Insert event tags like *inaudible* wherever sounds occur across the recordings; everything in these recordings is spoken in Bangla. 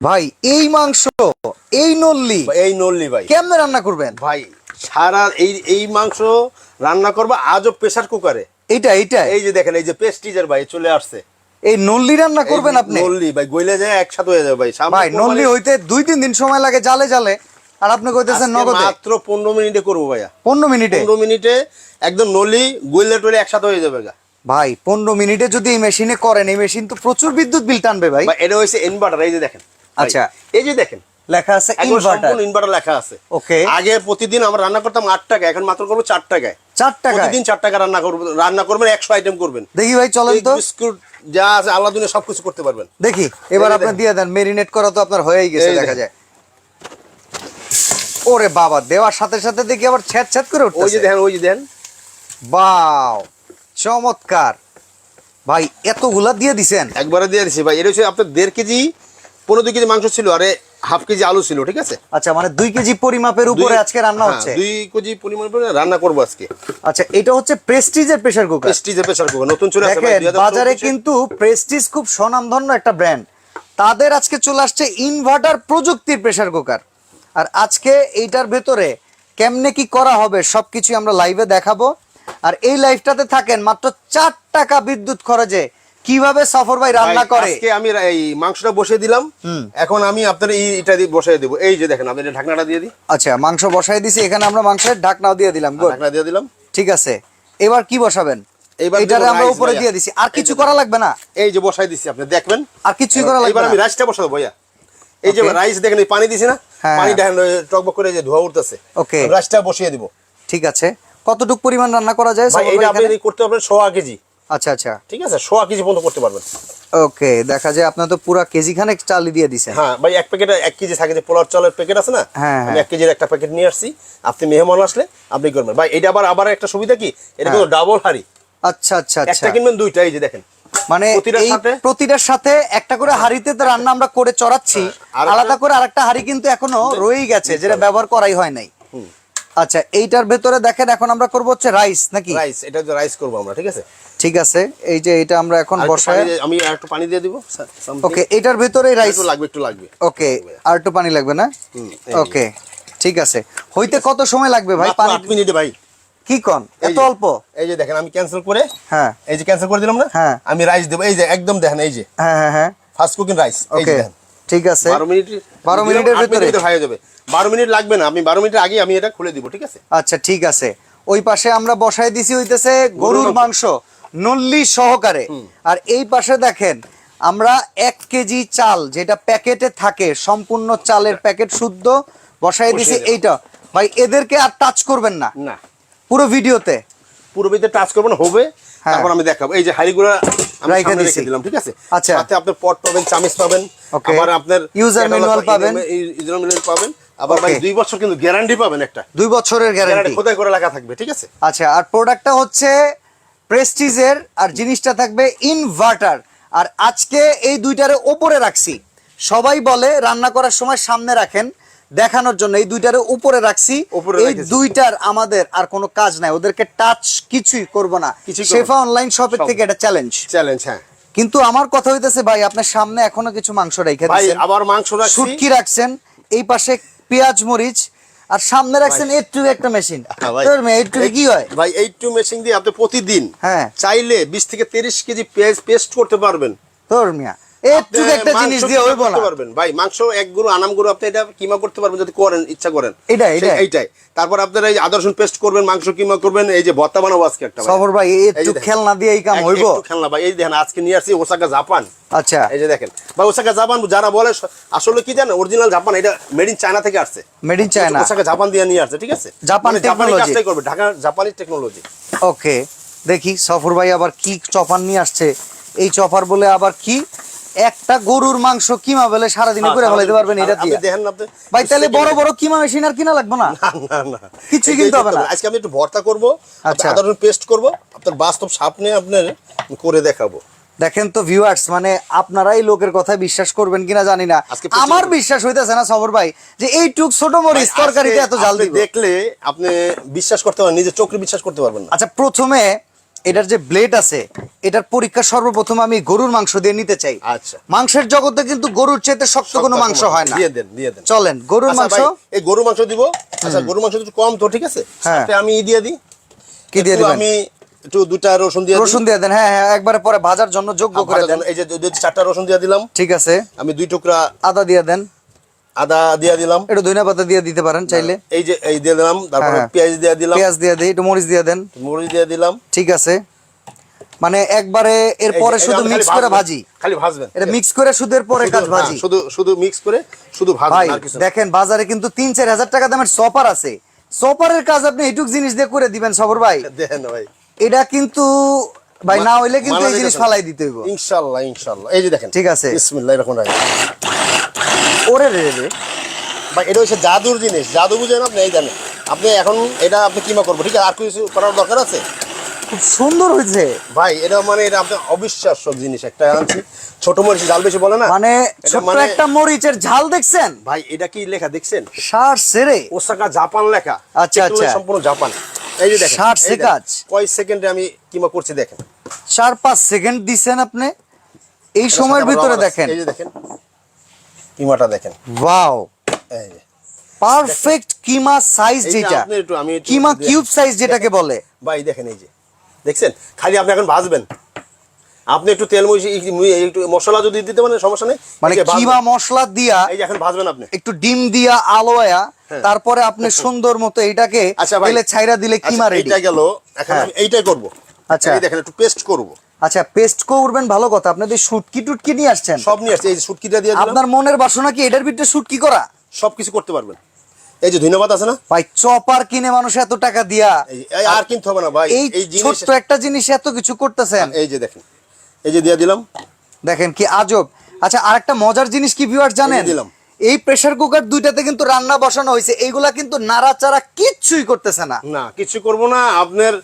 ভাই এই মাংস এই নল্লি এই নল্লি ভাই। কেমনে রান্না করবেন? ভাই সারা এই এই মাংস রান্না করব আজও প্রেসার কুকারে এইটা এইটা এই যে দেখেন এই যে পেস্টিজার ভাই চলে আসছে। এই নল্লি রান্না করবেন আপনি? নল্লি ভাই গইলে যায় একসাথে হয়ে যাবে ভাই। ভাই নল্লি হইতে দুই তিন দিন সময় লাগে জালে জালে। আর আপনি কইতেছেন নগদে। মাত্র পনেরো মিনিটে করব ভাইয়া। পনেরো মিনিটে? পনেরো মিনিটে একদম নলি গইলে টলে একসাথে হয়ে যাবে গা। ভাই পনেরো মিনিটে যদি এই মেশিনে করেন এই মেশিন তো প্রচুর বিদ্যুৎ বিল টানবে ভাই। ভাই এটা হয়েছে ইনভার্টার এই যে দেখেন। আচ্ছা। এই যে দেখেন লেখা আছে ইনভার্টার ইনভার্টার লেখা আছে। Okay. আগে প্রতিদিন আমরা রান্না করতাম আট টাকা এখন মাত্র করব চার টাকায়। চার টাকায়? প্রতিদিন চার টাকা রান্না করবেন রান্না করবেন একশো আইটেম করবেন। দেখি ভাই চলেন তো। বিস্কুট যা আছে আল্লাহ দুনিয়া সবকিছু করতে পারবেন। দেখি এবার আপনি দিয়ে দেন মেরিনেট করা তো আপনার হয়েই গেছে দেখা যায়। ওরে বাবা দেওয়ার সাথে সাথে দেখি আবার ছ্যাদ ছ্যাদ করে ওই যে দেখেন ওই যে দেখেন। বাও চমৎকার। ভাই এতগুলা দিয়ে দিছেন? একবারে দিয়ে দিছি ভাই। এটা হচ্ছে আপনার দেড় কেজি পনেরো দুই কেজি মাংস ছিল আরে হাফ কেজি আলু ছিল ঠিক আছে? আচ্ছা মানে দুই কেজি পরিমাপের উপরে আজকে রান্না হ্যাঁ, হচ্ছে? দুই কেজি পরিমাণ করে রান্না করব আজকে। আচ্ছা এটা হচ্ছে প্রেস্টিজের প্রেসার কুকার প্রেস্টিজের প্রেসার কুকার নতুন চলে আসছে ভাই, দেখেন 2024 বাজারে কিন্তু প্রেস্টিজ খুব স্বনামধন্য একটা ব্র্যান্ড তাদের আজকে চলে আসছে ইনভার্টার প্রযুক্তির প্রেসার কুকার আর আজকে এইটার ভেতরে কেমনে কি করা হবে সবকিছু আমরা লাইভে দেখাবো। আর এই লাইভটাতে থাকেন মাত্র চার টাকা বিদ্যুৎ খরচে কীভাবে সফর ভাই রান্না করে? আজকে আমি এই মাংসটা বসিয়ে দিলাম। এখন আমি আপনার এই এটা দিয়ে বসিয়ে দেবো। এই যে দেখেন আপনি ঢাকনাটা দিয়ে দিই আচ্ছা মাংস বসাই দিছি এখানে আমরা মাংসের ঢাকনাও দিয়ে দিলাম। ঢাকনা দিয়ে দিলাম। ঠিক আছে। এবার কি বসাবেন? এবার এটারে আমরা উপরে দিয়ে দিছি। আর কিছু করা লাগবে না? এই যে বসাই দিচ্ছি আপনি দেখবেন। আর কিছুই করা লাগবে এবার আমি রাইসটা বসাবো ভাইয়া। এই যে রাইস দেখেন পানি দিছি না? হ্যাঁ। পানি দেখেন টকবক করে যে ধোয়া উঠতেছে। Okay. রাইসটা বসিয়ে দিব। ঠিক আছে। কতটুকু পরিমাণ রান্না করা যায়? ভাই এটা আপনি করতে পারবেন সোয়া কেজি। আচ্ছা আচ্ছা। ঠিক আছে সোয়া কেজি পর্যন্ত করতে পারবেন। ওকে দেখা যায় আপনার তো পুরা কেজি খানেক চালি দিয়ে দিছেন হ্যাঁ ভাই এক প্যাকেট এক কেজি থাকে যে পোলার চালের প্যাকেট আছে না? হ্যাঁ, আমি হ্যাঁ। এক কেজির একটা প্যাকেট নিয়ে আসছি। আপনি মেহমান আসলে আপনি করবেন। ভাই এটা আবার আবার একটা সুবিধা কি? এটা হ্যাঁ। কিন্তু ডাবল হাড়ি। আচ্ছা আচ্ছা আচ্ছা। একটা কিনবেন দুইটা এই যে দেখেন। মানে প্রতিটার সাথে- প্রতিটার সাথে একটা করে হাড়িতে তো রান্না আমরা করে চড়াচ্ছি। হ্যাঁ, আলাদা করে আরেকটা হাড়ি কিন্তু এখনও রয়েই গেছে যেটা ব্যবহার করাই হয় নাই। আচ্ছা এইটার ভেতরে দেখেন এখন আমরা করব হচ্ছে রাইস নাকি? রাইস এটা যে রাইস করব আমরা ঠিক আছে? ঠিক আছে এই যে এটা আমরা এখন আর একটু বসায় পানি আমি আর একটু পানি দিয়ে দিব ওকে এটার ভেতরে রাইস। লাগবে একটু লাগবে। ওকে আর একটু পানি লাগবে না? ওকে ঠিক আছে। হইতে কত সময় লাগবে ভাই মাত্র পানি? আট মিনিটে ভাই। কি কন? এত অল্প? এই যে দেখেন আমি ক্যান্সেল করে হ্যাঁ। এই যে ক্যান্সেল করে দিলাম না? হ্যাঁ। আমি রাইস দেবো। এই যে একদম দেখেন এই যে। হ্যাঁ হ্যাঁ হ্যাঁ। ফার্স্ট কুকিং রাইস এই যে ওকে দেখেন। ঠিক আছে। বারো মিনিট 12 মিনিটের ভেতরে? হয়ে যাবে। বারো মিনিট লাগবে না আমি বারো মিনিটের আগে আমি এটা খুলে দিব ঠিক আছে? আচ্ছা ঠিক আছে। ওই পাশে আমরা বসাই দিছি হইতেছে গরুর মাংস। নল্লি সহকারে। আর এই পাশে দেখেন আমরা এক কেজি চাল যেটা প্যাকেটে থাকে সম্পূর্ণ চালের প্যাকেট শুদ্ধ বসাই দিছি এইটা। ভাই এদেরকে আর টাচ করবেন না। না। পুরো ভিডিওতে। পুরো ভিতরে টাচ করবেন হবে। হ্যাঁ। তারপর আমি দেখাবো। এই যে হাড়িগুলো আমি রাইখা রেখে দিলাম ঠিক আছে? আচ্ছা। সাথে আপনার পট পাবেন চামিচ পাবেন আবার আপনার User manual পাবেন। ইউজার ম্যানুয়াল পাবেন আবার ভাই দুই বছর কিন্তু গ্যারান্টি পাবেন একটা। দুই বছরের গ্যারান্টি করে লেখা থাকবে ঠিক আছে? আচ্ছা আর প্রোডাক্টটা হচ্ছে প্রেস্টিজের আর জিনিসটা থাকবে ইনভার্টার আর আজকে এই দুইটারে ওপরে রাখছি। সবাই বলে রান্না করার সময় সামনে রাখেন। দেখানোর জন্য এই দুইটার উপরে রাখছি। এই দুইটার আমাদের আর কোনো কাজ নাই। ওদেরকে টাচ কিছুই করব না। শেফা অনলাইন শপের। থেকে এটা চ্যালেঞ্জ চ্যালেঞ্জ হ্যাঁ। কিন্তু আমার কথা হইতেছে ভাই আপনার সামনে এখনও কিছু মাংস রেখে ভাই দিয়েছেন। আবার মাংস শুটকি রাখছেন এই পাশে পেঁয়াজ মরিচ আর সামনে রাখছেন একটু একটা মেশিন ভাই। একটু কি হয়? ভাই এই টু মেশিন দিয়ে আপনি প্রতিদিন হ্যাঁ। চাইলে বিশ থেকে তিরিশ কেজি পেঁয়াজ পেস্ট করতে পারবেন। তোর মিয়া। একটু একটা জিনিস দিয়ে হইব না পারবেন? ভাই মাংস এক গুঁড়ো আনাম গুঁড়ো আপনি এটা কিমা করতে পারবেন যদি করেন ইচ্ছা করেন। এটাই, সেই- এটাই। এইটাই। তারপর আপনারা এই আদর্শন পেস্ট করবেন মাংস কিমা করবেন এই যে ভর্তা বানাবো আজকে একটা। সবর ভাই একটু খেলনা দিয়ে এই কাম হইব? একটু খেলনা ভাই। এই দেখেন আজকে নিয়ে আসছি ওসাকা জাপান। আচ্ছা। এই যে দেখেন। ভাই ওসাকা জাপান যারা বলে আসলে কি জানেন অরিজিনাল জাপান এটা মেড ইন চায়না থেকে আসছে। Made in China Osaka Japan দিয়ে নিয়ে আসছে ঠিক আছে? জাপান মানে। কাজটাই করবে ঢাকা জাপানি টেকনোলজি ওকে দেখি সফর ভাই আবার কি চপার নিয়ে আসছে। এই চপার বলে আবার কি? একটা গরুর মাংস কিমা বলে সারাদিনে করে ফেলাইতে পারবেন এটা আপনি দিয়ে। দেখেন না আপনি। ভাই তাহলে বড় বড় কিমা মেশিন আর কিনা লাগবে না? না না কিছুই কিনতে হবে না। আজকে আমি একটু ভর্তা করব আচ্ছা। রসুন পেস্ট করব। আপনার বাস্তব সামনে আপনার করে দেখাবো। দেখেন তো ভিউয়ার্স মানে আপনারাই লোকের কথা বিশ্বাস করবেন কিনা জানি না। আমার বিশ্বাস হইতেছে না সবর ভাই যে এইটুক ছোট মরিচ তরকারিতে এত জাল দিব। দেখলে আপনি বিশ্বাস করতে পারবেন নিজের চোখে বিশ্বাস করতে পারবেন না। আচ্ছা প্রথমে এটার যে ব্লেড আছে এটার পরীক্ষা সর্বপ্রথম আমি গরুর মাংস দিয়ে নিতে চাই। আচ্ছা। মাংসের জগতে কিন্তু গরুর চেয়ে শক্ত কোনো মাংস হয় না। দিয়ে দেন দিয়ে দেন। চলেন গরুর আচ্ছা মাংস। এই গরু মাংস দিব। আচ্ছা গরু মাংস একটু কম তো ঠিক আছে? হ্যাঁ। সাথে আমি ই দিয়ে দিই। কি দিয়ে দিবেন? আমি একটু দুটা রসুন দিয়ে রসুন দিয়ে দেন হ্যাঁ হ্যাঁ একবারে পরে ভাজার জন্য যোগ্য করে দেন। এই যে চারটা রসুন দিয়ে দিলাম। ঠিক আছে। আমি দুই টুকরা আদা দিয়ে দেন। আদা দিয়ে দিলাম। একটু ধনিয়া পাতা দিয়ে দিতে পারেন চাইলে। এই যে এই দিয়ে দিলাম তারপরে হ্যাঁ। পেঁয়াজ দিয়ে দিলাম। পেঁয়াজ দিয়ে দিই একটু মরিচ দিয়ে দেন। মরিচ দিয়ে দিলাম। ঠিক আছে। মানে একবারে এই যে- এরপরে শুধু মিক্স করে ভাজি। খালি ভাজবেন। এটা মিক্স করে শুধু এরপরে কাজ ভাজি। হ্যাঁ, শুধু শুধু মিক্স করে শুধু ভাজবেন আর কিছু না। দেখেন বাজারে কিন্তু তিন চার হাজার টাকা দামের সপার আছে। সপারের কাজ আপনি এটুক জিনিস দিয়ে করে দিবেন সবর ভাই। দেখেন ভাই। এটা কিন্তু ভাই না হইলে কিন্তু এই জিনিস ফালাই দিতে হইব। ইনশাআল্লাহ ইনশাআল্লাহ এই যে দেখেন। ঠিক আছে। বিসমিল্লাহির রহমানির রহিম। ওরে রে রে ভাই এটা হচ্ছে জাদুর জিনিস। জাদু বুঝেন আপনি এই জানেন। আপনি এখন এটা আপনি কিমা করব ঠিক আছে? আর কিছু করার দরকার আছে? খুব সুন্দর হয়েছে। ভাই এটা মানে এটা আপনার অবিশ্বাস্য জিনিস একটা আনছি। ছোট মরিচ জাল বেশি বলে না? মানে ছোট্ট মানে- একটা মরিচের ঝাল দেখছেন? ভাই এটা কি লেখা দেখছেন? সার সেরে। ওসাকা জাপান লেখা। আচ্ছা, আচ্ছা। সম্পূর্ণ জাপান। এই যে দেখেন এই সেকাজ। কয় সেকেন্ডে আমি কিমা করছি দেখেন। চার পাঁচ সেকেন্ড দিচ্ছেন আপনি। এই সময়ের ভিতরে দেখেন। এই যে দেখেন কিমাটা দেখেন। ওয়াও পারফেক্ট কিমা সাইজ যেটা। কিমা কিউব সাইজ যেটাকে বলে। ভাই দেখেন এই যে। দেখছেন? খালি আপনি এখন ভাজবেন। আপনি একটু তেল একটু মশলা যদি দিতে পারেন সমস্যা নেই। মানে। কিমা মশলা দিয়া এই যে এখন ভাজবেন আপনি। একটু ডিম দিয়া আলোয়া তারপরে আপনি সুন্দর মতো এইটাকে হ্যাঁ। আচ্ছা। তেলে ছাইরা দিলে কিমা আচ্ছা, রেডি এইটা গেল। এখন হ্যাঁ। এইটাই করব। আচ্ছা। এই দেখেন একটু পেস্ট করব। আচ্ছা পেস্ট করবেন ভালো কথা। আপনাদের শুটকি টুটকি নিয়ে আসছেন। সব নিয়ে আসছে এই শুটকিটা দিয়ে আপনার মনের বাসনা কি? এটার ভিতরে শুটকি করা? সব কিছু করতে পারবেন। এই যে ধন্যবাদ আছে না? ভাই চপার কিনে মানুষ এত টাকা দিয়া। আর কিনতে হবে না ভাই। এই ছোট্ট একটা জিনিস এত কিছু করতেছেন। এই যে দেখেন এই যে দিয়ে দিলাম। দেখেন কি আজব। আচ্ছা আরেকটা মজার জিনিস কি ভিউয়ার জানেন? দিলাম। এই প্রেসার কুকার দুইটাতে কিন্তু রান্না বসানো হয়েছে। এইগুলা কিন্তু নাড়াচাড়া কিচ্ছুই করতেছে না। না কিছু করব না। আপনার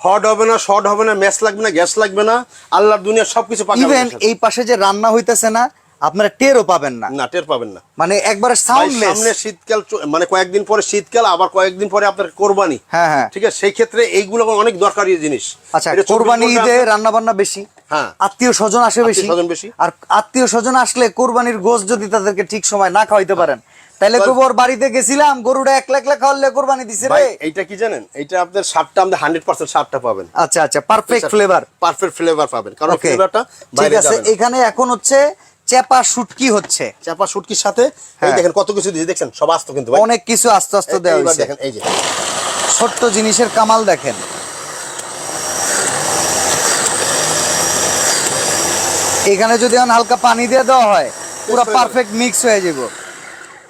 হট হবে না শর্ট হবে না ম্যাচ লাগবে না গ্যাস লাগবে না আল্লাহর দুনিয়া সবকিছু ইভেন এই পাশে যে রান্না হইতেছে না আপনারা টেরও পাবেন না। না টের পাবেন না। মানে একবারে সাউন্ডলেস সামনে শীতকাল মানে কয়েকদিন পরে শীতকাল আবার কয়েকদিন পরে আপনার কোরবানি। হ্যাঁ, হ্যাঁ। ঠিক আছে? সেই ক্ষেত্রে এইগুলো অনেক দরকারি জিনিস। আচ্ছা এটা 24 কোরবানি ঈদে রান্না বান্না বেশি হ্যাঁ। আত্মীয় স্বজন আসে বেশি আত্মীয়স্বজন বেশি। আর আত্মীয় স্বজন আসলে কোরবানির গোশ যদি তাদেরকে ঠিক সময় না খাওয়াইতে পারেন তাহলে- ওর বাড়িতে গেছিলাম গরুটা এক লাখ লাখ খাওয়ালে কোরবানি দিছে ভাই রে। এইটা কি জানেন? এইটা আপনার সারটা আমাদের হান্ড্রেড পার্সেন্ট সারটা পাবেন। আচ্ছা আচ্ছা পারফেক্ট ফ্লেভার পারফেক্ট ফ্লেভার পাবেন কারণ ফ্লেভারটা ঠিক আছে এখানে এখন হচ্ছে চেপা শুটকি হচ্ছে। চাপা শুটকির সাথে এই হ্যাঁ। দেখেন কত কিছু দিয়ে দেখছেন? সব আস্ত কিন্তু অনেক কিছু আস্তে আস্তে দেওয়া হয়েছে। দেখেন এই যে। ছোট্ট জিনিসের কামাল দেখেন। এখানে যদি হালকা পানি দিয়ে দেওয়া হয় পুরো পারফেক্ট মিক্স হয়ে যাব।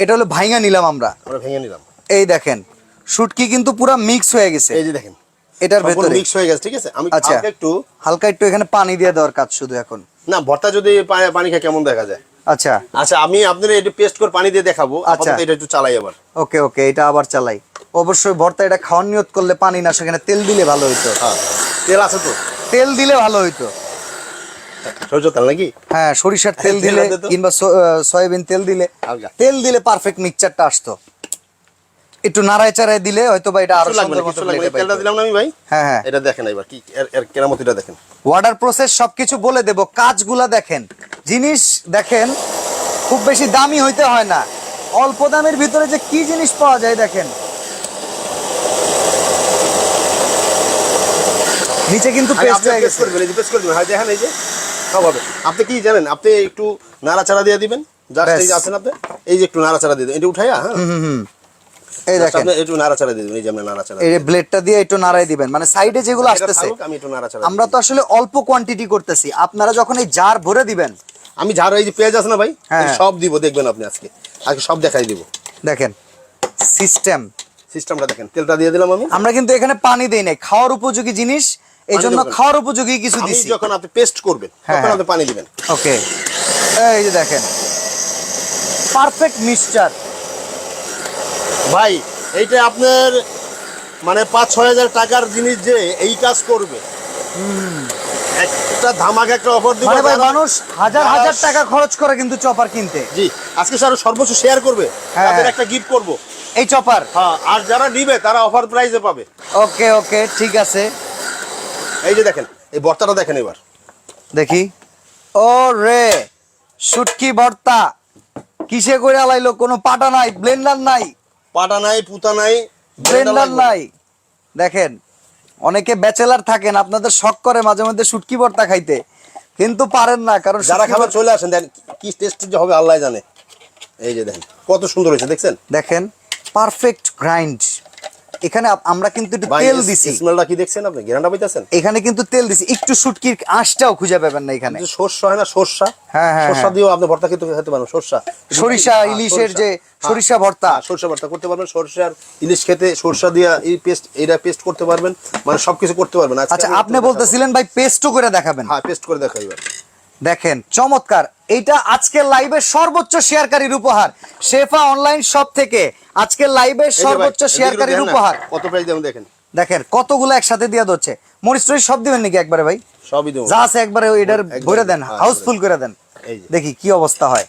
এটা হলো ভাইঙা নিলাম আমরা। আমরা ভেঙে নিলাম। এই দেখেন শুটকি কিন্তু পুরো মিক্স হয়ে গেছে। এই যে দেখেন এটার ভেতরে। মিক্স হয়ে গেছে ঠিক আছে? আমি আচ্ছা একটু হালকা একটু এখানে পানি দিয়ে দেওয়ার কাজ শুধু এখন। না ভর্তা যদি পানি খায় কেমন দেখা যায়? আচ্ছা। আচ্ছা আমি আপনার একটু পেস্ট করে পানি দিয়ে দেখাবো। আচ্ছা। এটা একটু চালাই আবার। ওকে ওকে এটা আবার চালাই। অবশ্যই ভর্তা এটা খাওয়ার নিয়ত করলে পানি না সেখানে তেল দিলে ভালো হইতো। হ্যাঁ তেল আছে তো। তেল দিলে ভালো হইতো। সরষের তেল নাকি? হ্যাঁ সরিষার তেল দিলে কিংবা সয়াবিন তেল দিলে তেল দিলে পারফেক্ট মিক্সচারটা আসতো। একটু নাড়ায় চাড়ায় দিলে হয়তো বা এটা আরও সুন্দর মতো তেলটা দিলাম না আমি ভাই? হ্যাঁ হ্যাঁ। এটা দেখেন এবার কি এর দেখেন। ওয়াটার প্রসেস সবকিছু বলে দেব। কাজগুলা দেখেন। জিনিস দেখেন খুব বেশি দামি হইতে হয় না। অল্প দামের ভিতরে যে কি জিনিস পাওয়া যায় দেখেন। নিচে কিন্তু পেস্ট হয়ে গেছে। করে দিবেন পেস্ট করে দিবেন হ্যাঁ দেখেন এই যে সব হবে। আপনি কি জানেন আপনি একটু নাড়াচাড়া দিয়ে দিবেন? জাস্ট এই যে আছেন আপনি? এই যে একটু নাড়াচাড়া দিয়ে দিবেন। এটা উঠাইয়া হ্যাঁ? এই দেখেন। আপনি একটু নাড়াচাড়া দিয়ে দিবেন এই যে আপনি নাড়াচাড়া এই ব্লেডটা দিয়ে একটু নাড়াই দিবেন। মানে সাইডে যেগুলো আসতেছে আমি একটু নাড়াচাড়া আমরা তো আসলে অল্প কোয়ান্টিটি করতেছি। আপনারা যখন এই জার ভরে দিবেন আমি ঝাড় এই যে পেঁয়াজ আছে না ভাই হ্যাঁ। সব দিব দেখবেন আপনি আজকে। আজকে সব দেখাই দিব। দেখেন সিস্টেম সিস্টেমটা দেখেন তেলটা দিয়ে দিলাম আমি। আমরা কিন্তু এখানে পানি দেই নাই। খাওয়ার উপযোগী জিনিস এই জন্য খাওয়ার উপযোগী কিছু দিছি। যখন আপনি পেস্ট করবেন হ্যাঁ, তখন হ্যাঁ। আপনি পানি দিবেন। ওকে। এই যে দেখেন। পারফেক্ট মিক্সচার ভাই এইটা আপনার মানে পাঁচ ছয় হাজার টাকার জিনিস যে এই কাজ করবে। একটা ধামাক একটা অফার দিব। মানে ভাই মানুষ হাজার হাজার টাকা খরচ করে কিন্তু চপার কিনতে। জি আজকে স্যার সর্বোচ্চ শেয়ার করবে। হ্যাঁ, তাদের। একটা গিফট করব। এই চপার হ্যাঁ আর যারা নিবে তারা অফার প্রাইসে পাবে। ওকে ওকে ঠিক আছে। এই যে দেখেন এই বর্তাটা দেখেন এবার। দেখি। ও রে শুটকি ভর্তা কিসে করে আলাইলো কোনো পাটা নাই ব্লেন্ডার নাই। পাটা নাই পুতা নাই ব্লেন্ডার নাই। দেখেন অনেকে ব্যাচেলার থাকেন আপনাদের শখ করে মাঝে মধ্যে শুটকি ভর্তা খাইতে। কিন্তু পারেন না কারণ যারা খাবার চলে আসেন দেখেন কি টেস্ট যে হবে আল্লাহ জানে। এই যে দেখেন কত সুন্দর হয়েছে দেখছেন? দেখেন পারফেক্ট গ্রাইন্ড এখানে আমরা কিন্তু একটু তেল দিছি। স্মেলটা কি দেখছেন আপনি? ঘেরানটা পাইতেছেন? এখানে কিন্তু তেল দিছি। একটু শুটকির আঁশটাও খুঁজে পাবেন না এখানে। যে সর্ষা হয় না সর্ষা। হ্যাঁ, হ্যাঁ, সর্ষা হ্যাঁ। দিয়েও আপনি ভর্তা খেতে খেতে পারেন সর্ষা। সরিষা হ্যাঁ, ইলিশের যে হ্যাঁ, সরিষা ভর্তা। হ্যাঁ, সরিষা ভর্তা করতে পারবেন। সরিষার ইলিশ খেতে সরিষা দিয়া এই পেস্ট এইটা পেস্ট করতে পারবেন। মানে সবকিছু করতে পারবেন। আজকে আচ্ছা আপনি বলতেছিলেন ভাই পেস্টও করে দেখাবেন। হ্যাঁ পেস্ট করে দেখাই এবার দেখেন চমৎকার। এটা আজকের লাইভের সর্বোচ্চ শেয়ারকারীর উপহার। শেফা অনলাইন শপ থেকে। যে ভাই, সর্বোচ্চ শেয়ারকারীর উপহার। কত প্রাইস দেবেন দেখেন। দেখেন কতগুলো একসাথে দিয়ে দিচ্ছে মরিচ টরিচ সব দিবেন নাকি একবারে ভাই? সবই দেবো। যা আছে একবারে এটার ভরে দেন হ্যাঁ, হাউসফুল করে দেন। এই দেখি কি অবস্থা হয়।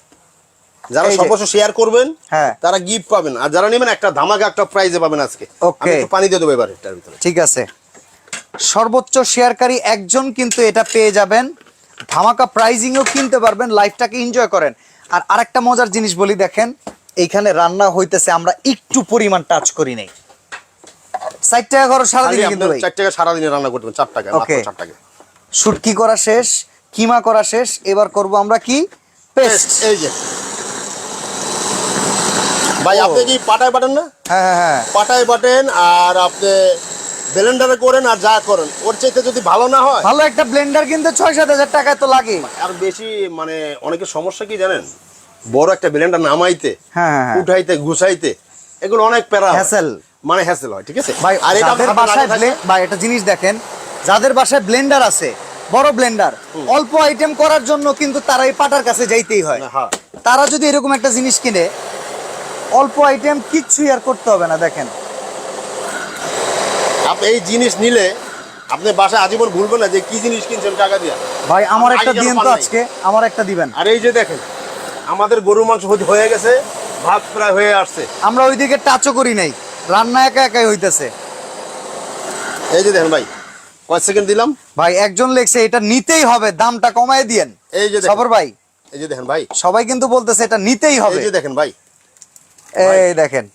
যারা। সর্বস্ব শেয়ার করবেন হ্যাঁ। তারা গিফট পাবেন। আর যারা নেবেন একটা ধামাকা একটা প্রাইজে পাবেন আজকে. আমি একটু পানি দিয়ে দেবো এবার এটার ভিতরে। ঠিক আছে। সর্বোচ্চ শেয়ারকারী একজন কিন্তু এটা পেয়ে যাবেন। ধামাকা প্রাইজিংও কিনতে পারবেন লাইফটাকে এনজয় করেন। আর আরেকটা মজার জিনিস বলি দেখেন এইখানে রান্না হইতেছে আমরা একটু পরিমাণ টাচ করি নাই। ষাট টাকা সারাদিন কিন্তু চার টাকা সারাদিনে রান্না করতে চার টাকা Okay. চার টাকা। শুটকি করা শেষ কিমা করা শেষ এবার করব আমরা কি? পেস্ট এই যে। ভাই আপনি কি পাটায় বাটেন না? হ্যাঁ হ্যাঁ হ্যাঁ। পাটায় বাটেন আর আপনি ব্লেন্ডারে করেন আর যা করেন ওর চাইতে যদি ভালো না হয় ভালো একটা ব্লেন্ডার কিন্তু ছয় সাত হাজার টাকায় তো লাগে। আর বেশি মানে অনেকের সমস্যা কি জানেন? বড় একটা ব্লেন্ডার নামাইতে হ্যাঁ হ্যাঁ হ্যাঁ। উঠাইতে গুছাইতে এগুলো অনেক প্যারা হয়। Hassle। মানে হ্যাসেল হয় ঠিক আছে? ভাই আর এটা বাসায় ভাই একটা জিনিস দেখেন যাদের বাসায় ব্লেন্ডার আছে বড় ব্লেন্ডার অল্প আইটেম করার জন্য কিন্তু তারা এই পাটার কাছে যাইতেই হয়। তারা যদি এরকম একটা জিনিস কিনে অল্প আইটেম কিচ্ছুই আর করতে হবে না দেখেন। আপনি এই জিনিস নিলে আপনি বাসায় আজীবন ভুলবেন না যে কি জিনিস কিনছেন টাকা দিয়ে। ভাই আমার একটা দিন তো আজকে আমার একটা দিবেন। আর এই যে দেখেন আমাদের গরু মাংস হয়ে গেছে ভাত প্রায় হয়ে আসছে। আমরা ওইদিকে টাচও করি নাই রান্না একা একাই হইতেছে। এই যে দেখেন ভাই কয় সেকেন্ড দিলাম? ভাই একজন লেখছে এটা নিতেই হবে দামটা কমায় দিয়েন। এই যে খবর সবর ভাই। এই যে দেখেন ভাই। সবাই কিন্তু বলতেছে এটা নিতেই হবে। এই যে দেখেন ভাই। এই দেখেন।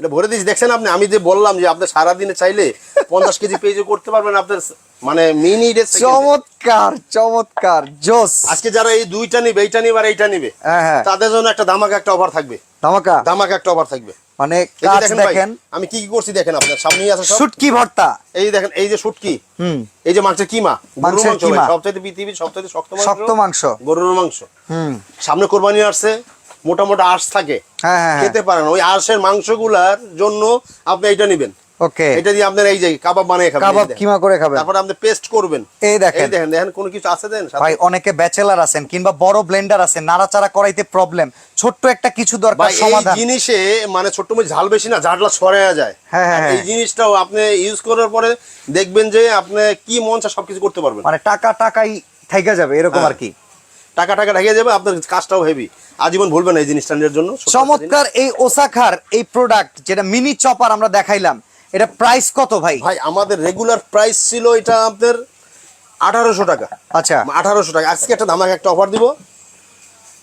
এটা ভরে দিয়েছি। দেখছেন আপনি? আমি যে বললাম যে আপনি সারাদিনে চাইলে পঞ্চাশ কেজি পেজে করতে পারবেন আপনার মানে মিনিট চমৎকার চমৎকার জোস। আজকে যারা এই দুইটা নিবে এইটা নিবে আর এইটা নিবে হ্যাঁ হ্যাঁ। তাদের জন্য একটা ধামাকা একটা অফার থাকবে। ধামাকা? ধামাকা একটা অফার থাকবে। মানে কাজ দেখেন আমি কি কি করছি দেখেন আপনার সামনেই আছে শুটকি ভর্তা। এই দেখেন এই যে শুটকি। হুম। এই যে মাংসের কিমা মাংস। সবচাইতে পৃথিবীর সবচাইতে শক্ত মাংস। শক্ত মাংস। গরুর মাংস। হুম। সামনে কোরবানি আসছে। মোটা মোটা আঁশ থাকে হ্যাঁ হ্যাঁ খেতে পারেন ওই আঁশের মাংসগুলার জন্য আপনি এটা নেবেন। ওকে। এটা দিয়ে আপনার এই যে কাবাব বানিয়ে খাবেন কাবাব কিমা করে খাবেন? তারপরে আপনি পেস্ট করবেন। এই দেখেন। এই দেখেন দেখেন কোনো কিছু আছে দেন? ভাই অনেকে ব্যাচেলার আছেন কিংবা বড় ব্লেন্ডার আছেন নাড়াচাড়া করাইতে প্রবলেম ছোট্ট একটা কিছু দরকার এই জিনিসে মানে ছোট্ট ঝাল বেশি না ঝাড়লা যায়। হ্যাঁ, হ্যাঁ, এই হ্যাঁ। জিনিসটাও আপনি ইউজ করার পরে দেখবেন যে আপনি কি মন চায় সবকিছু করতে পারবেন। মানে টাকা টাকাই থাইকা যাবে এরকম হ্যাঁ। আর কি। টাকা টাকা ঢেকে যাবে আপনার কাজটাও হেভি আজীবন ভুলবেন না এই জিনিসটা নিজের জন্য। চমৎকার এই ওসাখার এই প্রোডাক্ট যেটা মিনি চপার আমরা দেখাইলাম এটা প্রাইস কত ভাই? ভাই আমাদের রেগুলার প্রাইস ছিল এটা আপনার আঠারোশো টাকা। আচ্ছা। আঠারোশো টাকা। আজকে একটা ধামাকে একটা অফার দিব।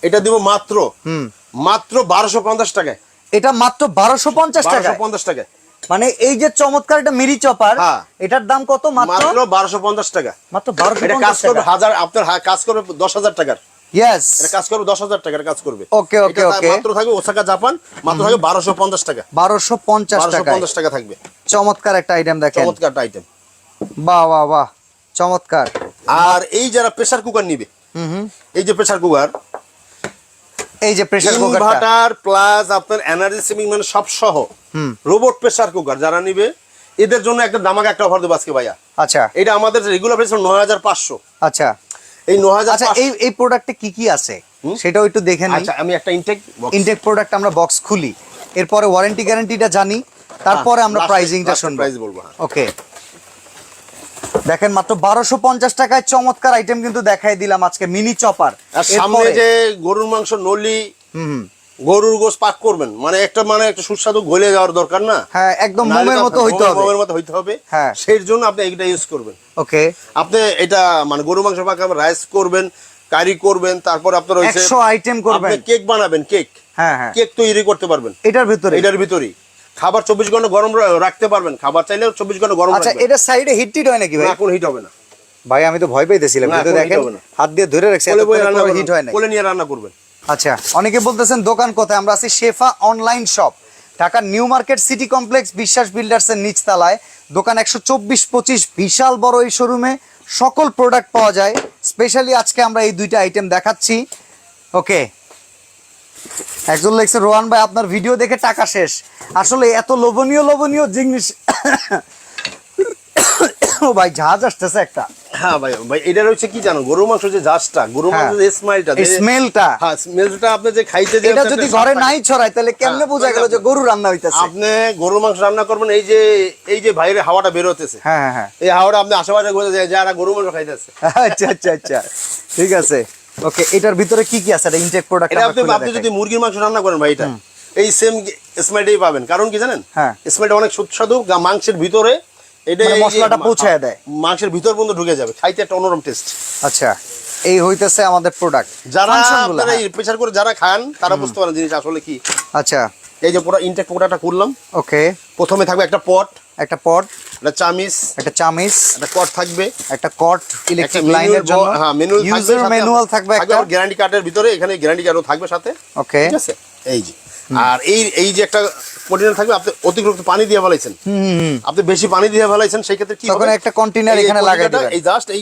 এটা দিব মাত্র হুম। মাত্র বারোশো পঞ্চাশ টাকায়। এটা মাত্র বারোশো পঞ্চাশ টাকা পঞ্চাশ টাকায়। মানে এই যে চমৎকার একটা মিরি চপার হ্যাঁ। এটার দাম কত? মাত্র মাত্র বারোশো পঞ্চাশ টাকা। মাত্র বারোশো এটা কাজ করবে হাজার আপনার কাজ করবে দশ হাজার টাকার। ইয়েস এটা কাজ করবে দশ হাজার টাকার কাজ করবে। Okay, okay, এটা মাত্র থাকবে ওসাকা জাপান মাত্র থাকবে টাকা। টাকা থাকবে। চমৎকার একটা আইটেম দেখেন। চমৎকার আইটেম বাহ বাহ বাহ। চমৎকার। আর এই যারা প্রেসার কুকার নিবে হুম হুম। এই যে প্রেসার কুকার এই যে প্রেসার কুকারটা ইনভার্টার প্লাস আপনার এনার্জি সেভিং মানে সব সহ। হুম। রোবট প্রেসার কুকার যারা নিবে এদের জন্য একটা দামাকে একটা অফার দেবো আজকে ভাইয়া। আচ্ছা। এটা আমাদের রেগুলার প্রাইস নয় হাজার পাঁচশো। আচ্ছা। এই নয় হাজার আচ্ছা এই এই প্রোডাক্টে কি কি আছে? সেটাও একটু দেখে নিই। আচ্ছা আমি একটা ইনটেক ইনটেক প্রোডাক্ট আমরা বক্স খুলি। এরপরে ওয়ারেন্টি গ্যারান্টিটা জানি। তারপরে আমরা প্রাইজিংটা last শুনব। price বলব, হ্যাঁ। ওকে দেখেন মাত্র বারোশো পঞ্চাশ টাকায় চমৎকার আইটেম কিন্তু দেখাই দিলাম আজকে মিনি চপার সামনে যে গরুর মাংস নলি হুম। গরুর গোস পাক করবেন। মানে একটা মানে একটা সুস্বাদু গলে যাওয়ার দরকার না? হ্যাঁ একদম মোমের মতো হইতে হবে। মোমের মতো হইতে হবে। হ্যাঁ। সেই জন্য আপনি এইটা ইউজ করবেন। ওকে। আপনি এটা মানে গরু মাংস পাক রাইস করবেন কারি করবেন তারপর আপনার হইছে একশো আইটেম করবেন। আপনি কেক বানাবেন কেক হ্যাঁ হ্যাঁ। কেক তৈরি করতে পারবেন। এটার ভিতরে? এটার ভিতরেই। খাবার চব্বিশ ঘণ্টা গরম রাখতে পারবেন। খাবার চাইলে চব্বিশ ঘণ্টা গরম আচ্ছা এটা সাইডে হিট টিট হয় নাকি ভাই? না কোনো হিট হবে না। ভাই আমি তো ভয় কিন্তু দেখেন না। হাত দিয়ে ধরে রাখছে রান্না হিট হয় না কোলে নিয়ে রান্না করবেন। আচ্ছা অনেকে বলতেছেন দোকান কোথায়? আমরা আছি শেফা অনলাইন শপ ঢাকার New Market City Complex Biswas Builders এর নিচতলায়। দোকান একশো চব্বিশ পঁচিশ বিশাল বড় এই শোরুমে সকল প্রোডাক্ট পাওয়া যায়। স্পেশালি আজকে আমরা এই দুইটা আইটেম দেখাচ্ছি। ওকে একজন লেখছে রোহান ভাই আপনার ভিডিও দেখে টাকা শেষ। আসলে এত লোভনীয় লোভনীয় জিনিস। ও ভাই জাহাজ আসতেছে একটা। হ্যাঁ ভাই ভাই এটা হচ্ছে কি জানো? গরু মাংস যে জাসটা গরু হ্যাঁ। মাংস যে স্মাইলটা স্মেলটা হ্যাঁ স্মেলটা আপনি যে খাইতে যে এটা যদি স্বাদ ঘরে নাই ছড়ায় তাহলে কেমনে বোঝা গেল যে গরু রান্না হইতেছে? আপনি গরু মাংস রান্না করবেন এই যে এই যে বাইরে হাওয়াটা বের হতেছে হ্যাঁ হ্যাঁ হ্যাঁ। এই হাওয়াটা আপনি আশেপাশে ঘুরে যায় যারা গরু মাংস খাইতেছে। আচ্ছা আচ্ছা আচ্ছা। ঠিক আছে। ওকে এটার ভিতরে কি কি আছে? এটা ইনটেক প্রোডাক্ট এটা আপনি আপনি যদি মুরগির মাংস রান্না করেন ভাই এটা এই সেম স্মেলটাই পাবেন। কারণ কি জানেন? হ্যাঁ। স্মেলটা অনেক সুস্বাদু মাংসের ভিতরে এটা মানে মশলাটা পৌঁছায় দেয়। মাংসের ভিতর পর্যন্ত ঢুকে যাবে। খাইতে একটা অন্যরকম টেস্ট আচ্ছা এই হইতেছে আমাদের প্রোডাক্ট যারা আপনারা প্রেসার করে যারা খান তারা বুঝতে পারেন জিনিস আসলে কি। আচ্ছা। এই যে পুরো ইনটেক পোকাটা করলাম ওকে প্রথমে থাকবে একটা পট একটা পট একটা চামিস একটা চামিস একটা কট থাকবে। একটা কট ইলেকট্রিক লাইনের জন্য। হ্যাঁ ম্যানুয়াল ইউজার ম্যানুয়াল থাকবে একটা। গ্যারান্টি কার্ডের ভিতরে এখানে গ্যারান্টি কার্ডও থাকবে সাথে। ওকে ঠিক আছে? এই যে। আর এই এই যে একটা থাকবে আপনি অতিরিক্ত পানি দিয়ে ফেলাইছেন। আপনি বেশি পানি দিয়ে ফেলাইছেন সেই ক্ষেত্রে কি তখন? একটা এখানে লাগাই দিবেন। এই জাস্ট এই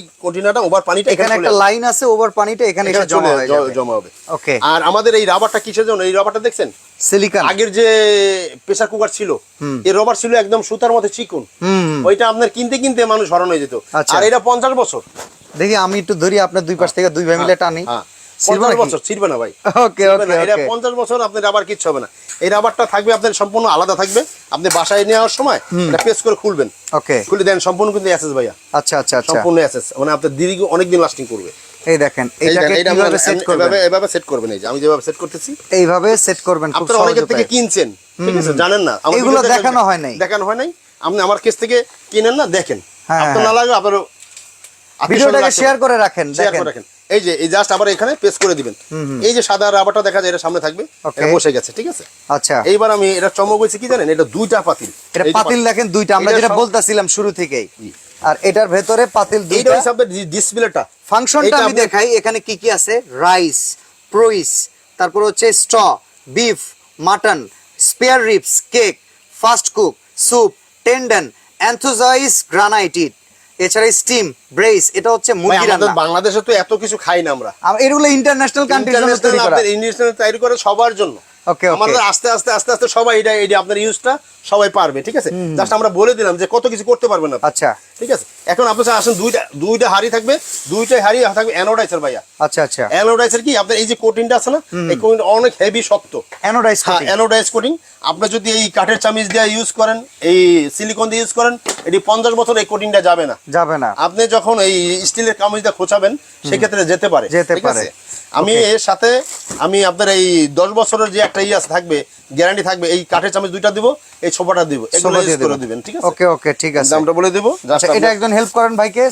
ওভার পানিটা এখানে একটা লাইন আছে ওভার পানিটা এখানে এসে জমা হয়ে যাবে। জমা হবে। ওকে আর আমাদের এই রাবারটা কিসের জন্য? এই রাবারটা দেখছেন? সিলিকন আগের যে প্রেসার কুকার ছিল এই রবার ছিল একদম সুতার মতো চিকুন। হুম ওইটা আপনার কিনতে কিনতে মানুষ হরণ হয়ে যেত। আচ্ছা। আর এটা পঞ্চাশ বছর। দেখি আমি একটু ধরি আপনার দুই পাশ থেকে দুই ভাই মিলে টানি। হ্যাঁ। *laughs* পঞ্চাশ বছর ছিড়বে না ভাই। ওকে ওকে এটা পঞ্চাশ বছর আপনার রাবার কিচ্ছু হবে না। এই রাবারটা থাকবে আপনার সম্পূর্ণ আলাদা থাকবে। আপনি বাসায় নেওয়ার সময় এটা পেস করে খুলবেন। ওকে খুলে দেন সম্পূর্ণ কিন্তু অ্যাসেস ভাইয়া। আচ্ছা আচ্ছা আচ্ছা। সম্পূর্ণ অ্যাসেস মানে আপনার দীর্ঘ অনেকদিন লাস্টিং করবে। এই দেখেন এই এটাকে দেখেন, এটা কীভাবে সেট করবেন? এভাবে এভাবে সেট করবেন এই যে আমি যেভাবে সেট করতেছি। এইভাবে সেট করবেন খুব সহজ থেকে কিনছেন ঠিক আছে? জানেন না। এগুলো দেখানো হয় নাই। দেখানো হয় নাই। আপনি আমার কেস থেকে কিনেন না দেখেন। হ্যাঁ, আপনার না হ্যাঁ। লাগবে আপনার ভিডিওটাকে শেয়ার করে রাখেন দেখেন। রাখেন। এই যে এই জাস্ট আবার এখানে পেস্ট করে দিবেন। এই যে সাদা রাবারটা দেখা যায় এটা সামনে থাকবে এটা বসে গেছে ঠিক আছে? আচ্ছা। এইবার আমি এটা চমক হয়েছে কি জানেন? এটা দুইটা পাতিল। এটা পাতিল দেখেন দুইটা আমরা যেটা বলতাছিলাম শুরু থেকেই। আর এটার ভেতরে পাতিল দুইটা। হচ্ছে আপনার ডিসপ্লেটা ফাংশনটা আমি দেখাই এখানে কি কি আছে? রাইস প্রোইস তারপর হচ্ছে স্ট beef mutton spare ribs cake fast cook soup tendon অ্যান্থোজাইস গ্রানাইটিড এছাড়া স্টিম ব্রেস এটা হচ্ছে মুরগি রান্না। বাংলাদেশে তো এত কিছু খাই না আমরা। আম- এগুলো ইন্টারন্যাশনাল কান্ট্রি জন্য তৈরি করা। ইন্টারন্যাশনাল তৈরি করে সবার জন্য। ওকে আমাদের আস্তে আস্তে আস্তে আস্তে সবাই এটা এটা আপনার ইউজটা সবাই পারবে ঠিক আছে? জাস্ট আমরা বলে দিলাম যে কত কিছু করতে পারবেন না আচ্ছা। ঠিক আছে? এখন আপনার আসেন দুইটা দুইটা হাড়ি থাকবে দুইটাই হাড়ি থাকবে ভাইয়া। আচ্ছা আচ্ছা। কি? আপনার এই যে আছে না এই অনেক হেভি শক্ত। অ্যানোডাইজ হ্যাঁ অ্যানোডাইজ কোটিং আপনি যদি এই কাঠের চামিচ দিয়ে ইউজ করেন এই সিলিকন দিয়ে ইউজ করেন এটি পঞ্চাশ বছর এই কোটিংটা যাবে না। যাবে না। আপনি যখন এই স্টিলের কামিজটা খোঁচাবেন সেক্ষেত্রে যেতে পারে। যেতে পারে। আমি এর সাথে আমি আপনার এই দশ বছরের যে একটা ইয়াস থাকবে গ্যারান্টি থাকবে এই কাঠের চামচ দুইটা দিব এই ছোপাটা দিব এগুলো ইউজ করে দিবেন। ঠিক আছে? ওকে ওকে ঠিক আছে। দামটা বলে দিব আচ্ছা এটা একজন হেল্প করেন ভাইকে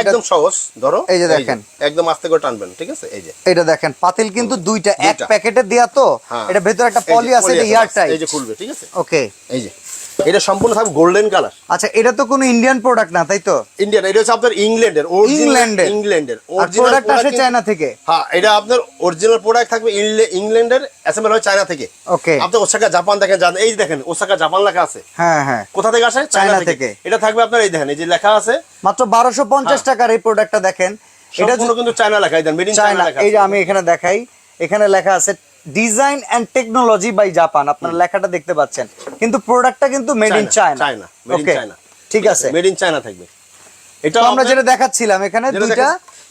একদম সহজ ধরো এই যে দেখেন। একদম আস্তে করে টানবেন ঠিক আছে? এই যে। এটা দেখেন পাতিল কিন্তু দুইটা এক। প্যাকেটে দেয়া তো হ্যাঁ। এটা ভেতরে একটা পলি আছে এটা টাইট এই যে খুলবে ঠিক আছে? ওকে এই যে। এটা সম্পূর্ণ থাকবে গোল্ডেন কালার আচ্ছা এটা তো কোনো ইন্ডিয়ান প্রোডাক্ট না তাই তো? ইন্ডিয়ান এটা হচ্ছে আপনার ইংল্যান্ডের ইংল্যান্ডের? ইংল্যান্ডের প্রোডাক্ট আসে চায়না থেকে? হ্যাঁ এটা আপনার অরিজিনাল প্রোডাক্ট থাকবে ইংল্যান্ডের অ্যাসেম্বল হয় চায়না থেকে। ওকে আপনি ওসাকা জাপান দেখেন জান এই যে দেখেন ওসাকা জাপান লেখা আছে। হ্যাঁ হ্যাঁ। কোথা থেকে আসে? চায়না থেকে। এটা থাকবে আপনার এই দেখেন এই যে লেখা আছে। মাত্র বারোশো পঞ্চাশ টাকার এই প্রোডাক্টটা দেখেন। এটা কিন্তু চায়না লেখা এই দেন মেড ইন চায়না লেখা এই যে আমি এখানে দেখাই এখানে লেখা আছে design and technology by Japan আপনারা লেখাটা দেখতে পাচ্ছেন। কিন্তু প্রোডাক্টটা কিন্তু made in China China made in okay ঠিক আছে। মেড ইন চায়না থাকবে। এটা আমরা যেটা দেখাচ্ছিলাম এখানে দুইটা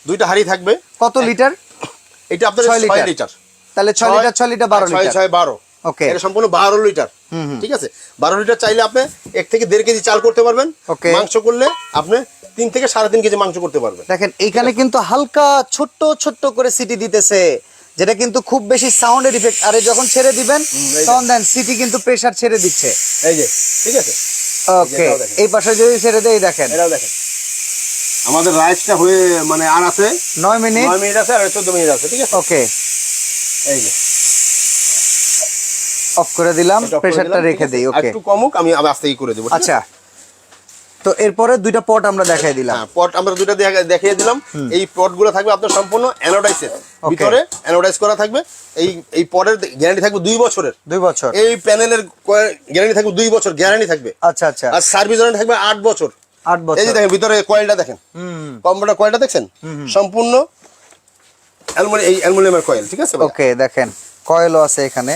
দুইটা হাড়ি থাকবে। কত লিটার? *coughs* এটা আপনার 6 লিটার। তাহলে ছয় লিটার ছয় লিটার বারো ছয় লিটার। ছয় বারো। ওকে এটা সম্পূর্ণ বারো লিটার। ঠিক আছে? বারো লিটার চাইলে আপনি এক থেকে দেড় কেজি চাল করতে পারবেন. মাংস করলে আপনি তিন থেকে সাড়ে তিন কেজি মাংস করতে পারবেন। দেখেন এইখানে কিন্তু হালকা ছোট্ট ছোট্ট করে সিটি দিতেছে। যেটা কিন্তু খুব বেশি সাউন্ডের ইফেক্ট আরে যখন ছেড়ে দিবেন তখন দেন সিটি কিন্তু প্রেসার ছেড়ে দিচ্ছে। এই যে ঠিক আছে? ওকে এই পাশে যদি ছেড়ে দেই দেখেন। এটাও দেখেন। আমাদের রাইসটা হয়ে মানে আর আছে? নয় মিনিট। নয় মিনিট আছে আর চোদ্দ মিনিট আছে ঠিক আছে? ওকে এই যে। অফ করে দিলাম প্রেসারটা রেখে দেই ওকে একটু কমুক আমি আবার আস্তে করে দেবো? আচ্ছা। তো এরপরে দুইটা পট আমরা দেখাই দিলাম। হ্যাঁ পট আমরা দুইটা দেখিয়ে দিলাম। এই পটগুলো থাকবে আপনার সম্পূর্ণ অ্যানোডাইসের ভিতরে অ্যানোডাইস করা থাকবে। এই এই পটের গ্যারান্টি থাকবে দুই বছরের। দুই বছর। এই প্যানেলের গ্যারান্টি থাকবে দুই বছর গ্যারান্টি থাকবে। আচ্ছা আচ্ছা। আর সার্ভিস ওয়ারেন্টি থাকবে আট বছর। আট বছর। এই যে দেখেন ভিতরে কয়েলটা দেখেন। হুম। কম্পিউটার কয়েলটা দেখছেন? সম্পূর্ণ অ্যালুমিনিয়াম এই অ্যালুমিনিয়ামের কয়েল ঠিক আছে ওকে দেখেন। কয়েলও আছে এখানে।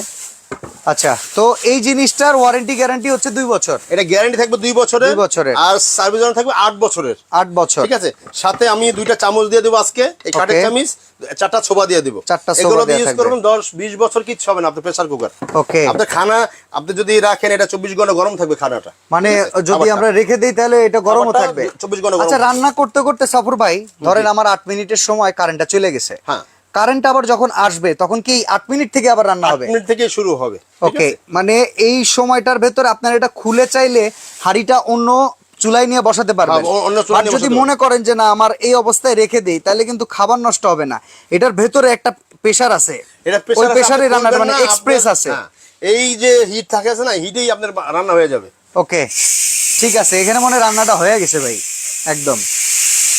আচ্ছা তো এই জিনিসটার ওয়ারেন্টি গ্যারান্টি হচ্ছে দুই বছর। এটা গ্যারান্টি থাকবে দুই বছরের দুই বছরের। আর সার্ভিস ওয়ারেন্টি থাকবে আট বছরের। আট বছর। ঠিক আছে? সাথে আমি দুইটা চামচ দিয়ে দেবো আজকে। এই কাঠের. চামচ চারটা ছোবা দিয়ে দেবো। চারটা ছোবা এগুলো দেয়া ইউজ করবেন দশ বিশ বছর কিচ্ছু হবে না আপনার প্রেসার কুকার ওকে আপনার খানা আপনি যদি রাখেন এটা চব্বিশ ঘণ্টা গরম থাকবে খানাটা। মানে যদি আমরা রেখে দিই তাহলে এটা গরমও থাকবে। 24 ঘণ্টা আচ্ছা রান্না করতে করতে সফর ভাই ধরেন আমার আট মিনিটের সময় কারেন্টটা চলে গেছে। হ্যাঁ। কারেন্ট আবার যখন আসবে তখন কি আট মিনিট থেকে আবার রান্না হবে? মিনিট থেকে শুরু হবে। ওকে মানে এই সময়টার ভেতরে আপনার এটা খুলে চাইলে হাড়িটা অন্য চুলাই নিয়ে বসাতে পারবেন। হ্যাঁ, আর যদি মনে করেন যে না আমার এই অবস্থায় রেখে দেই তাহলে কিন্তু খাবার নষ্ট হবে না। এটার ভেতরে একটা প্রেসার আছে। এটা প্রেসার প্রেসারে রান্নাটা মানে এক্সপ্রেস আছে। এই যে হিট থাকে আছে না হিটেই আপনার রান্না হয়ে যাবে। ওকে ঠিক আছে এখানে মনে রান্নাটা হয়ে গেছে ভাই একদম।